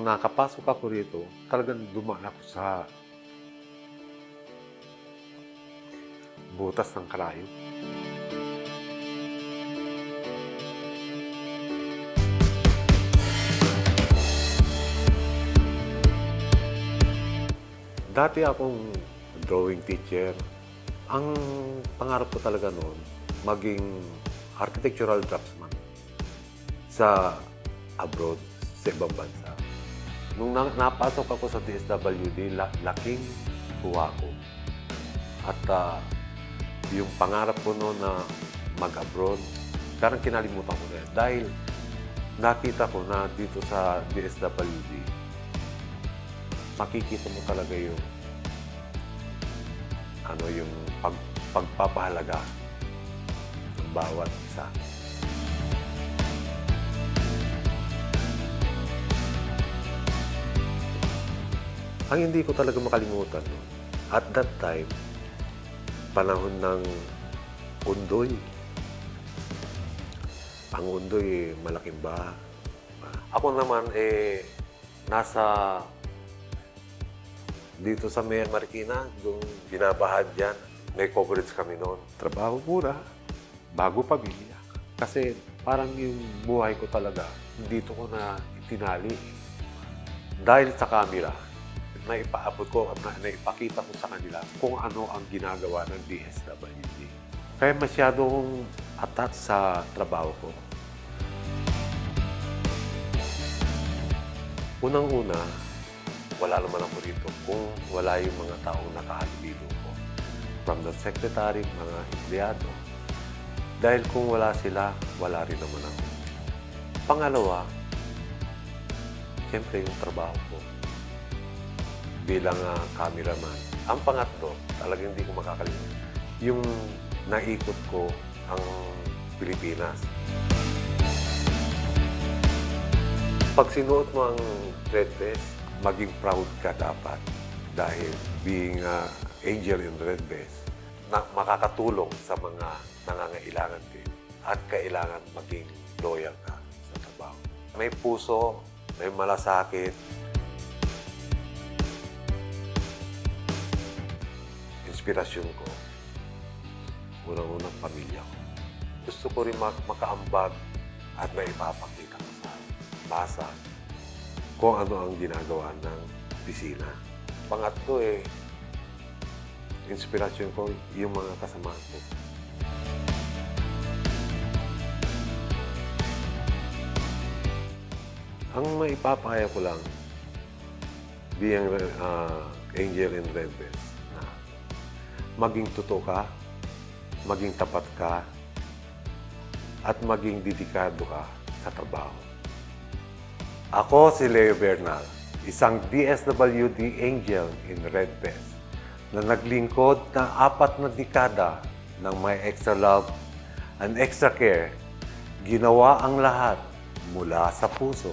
nung nakapasok ako rito, talagang dumaan ako sa butas ng karayo. Dati akong drawing teacher. Ang pangarap ko talaga noon, maging architectural draftsman sa abroad, sa ibang bansa. Nung na- napasok ako sa DSWD, la- laking tuwa ko. At ah, yung pangarap ko noon na mag-abroad, parang kinalimutan ko na yan. Dahil nakita ko na dito sa DSWD, makikita mo talaga yung ano yung pag, pagpapahalaga ng bawat isa. Ang hindi ko talaga makalimutan, at that time, panahon ng undoy. Ang undoy, malaking baha. Ako naman, eh, nasa dito sa Mayor Marikina, yung binabahan dyan, may coverage kami noon. Trabaho muna, bago pamilya. Kasi parang yung buhay ko talaga, dito ko na itinali. Dahil sa camera, naipaabot ko na, naipakita ko sa kanila kung ano ang ginagawa ng DSWD. Kaya masyadong attached sa trabaho ko. Unang-una, wala naman ako rito kung wala yung mga taong nakahalubilo ko. From the secretary, mga empleyado. Dahil kung wala sila, wala rin naman ako. Pangalawa, siyempre yung trabaho ko bilang ah, cameraman. Ang pangatlo, talagang hindi ko makakalimutan, yung naikot ko ang Pilipinas. Pag sinuot mo ang red vest, maging proud ka dapat dahil being a angel in red vest, na makakatulong sa mga nangangailangan din at kailangan maging loyal ka sa trabaho. May puso, may malasakit, inspirasyon ko, unang-unang pamilya ko. Gusto ko rin mak- makaambag at maipapakita ko sa masa kung ano ang ginagawa ng bisina. Pangatlo eh, inspirasyon ko yung mga kasama ko. Ang maipapaya ko lang, being uh, angel in red vest, maging totoo ka, maging tapat ka, at maging dedikado ka sa trabaho. Ako si Leo Bernal, isang DSWD Angel in Red Vest na naglingkod ng apat na dekada ng may extra love and extra care, ginawa ang lahat mula sa puso.